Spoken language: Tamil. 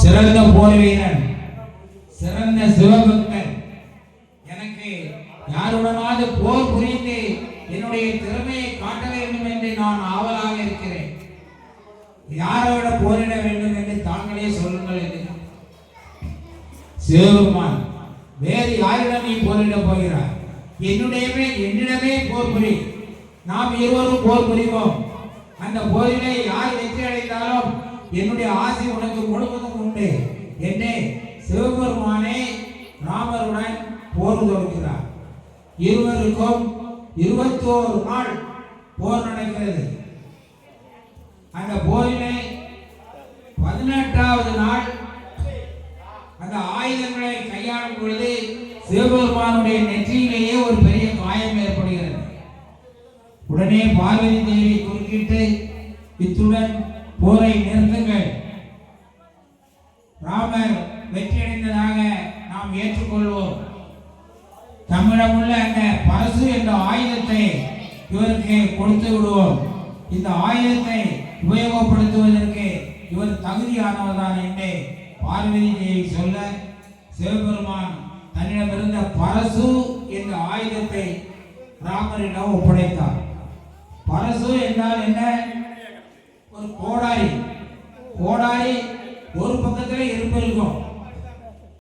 சிறந்த போர் வீரன் சிறந்த சிவபக்தன். எனக்கு யாருடனாவது போர் புரிந்து என்னுடைய திறமையை காட்ட வேண்டும் என்று நான் ஆவலாக இருக்கிறேன். யாரோட போரிட வேண்டும் என்று தாங்களே சொல்லுங்கள் என்று. சிவபெருமான் வேறு யாரிடம் நீ போரிட போகிறாய்? என்னுடையவே என்னிடமே போர் புரி. நாம் இருவரும் போர் புரிவோம். அந்த போரிலே யார் வெற்றி அடைந்தாலும் என்னுடைய ஆசை உனக்கு முழுவதும் உண்டு. என்னே சிவபெருமானே ராமருடன் போர் தொடுக்கிறார். இருவருக்கும் இருபத்தோரு நாள் போர் நடக்கிறது. அந்த போரிலே பதினெட்டாவது நாள் அந்த ஆயுதங்களை கையாளும் பொழுது சிவபெருமானுடைய நெற்றியிலேயே ஒரு பெரிய காயம் ஏற்படுகிறது. உடனே பார்வதி தேவி குறுக்கிட்டு இத்துடன் போரை நிறுத்த ராமர் வெற்றியடைந்ததாக நாம் ஏற்றுக்கொள்வோம். தம்மிடம் உள்ள அந்த பரசு என்ற ஆயுதத்தை இவருக்கு கொடுத்து விடுவோம். இந்த ஆயுதத்தை உபயோகப்படுத்துவதற்கு இவர் தகுதியானவர்தான் என்று பார்வதி தேவி சொல்ல சிவபெருமான் தன்னிடமிருந்த பரசு என்ற ஆயுதத்தை ராமரிடம் ஒப்படைத்தார். பரசு என்றால் என்ன? ஒரு கோடாரி. கோடாரி 那一种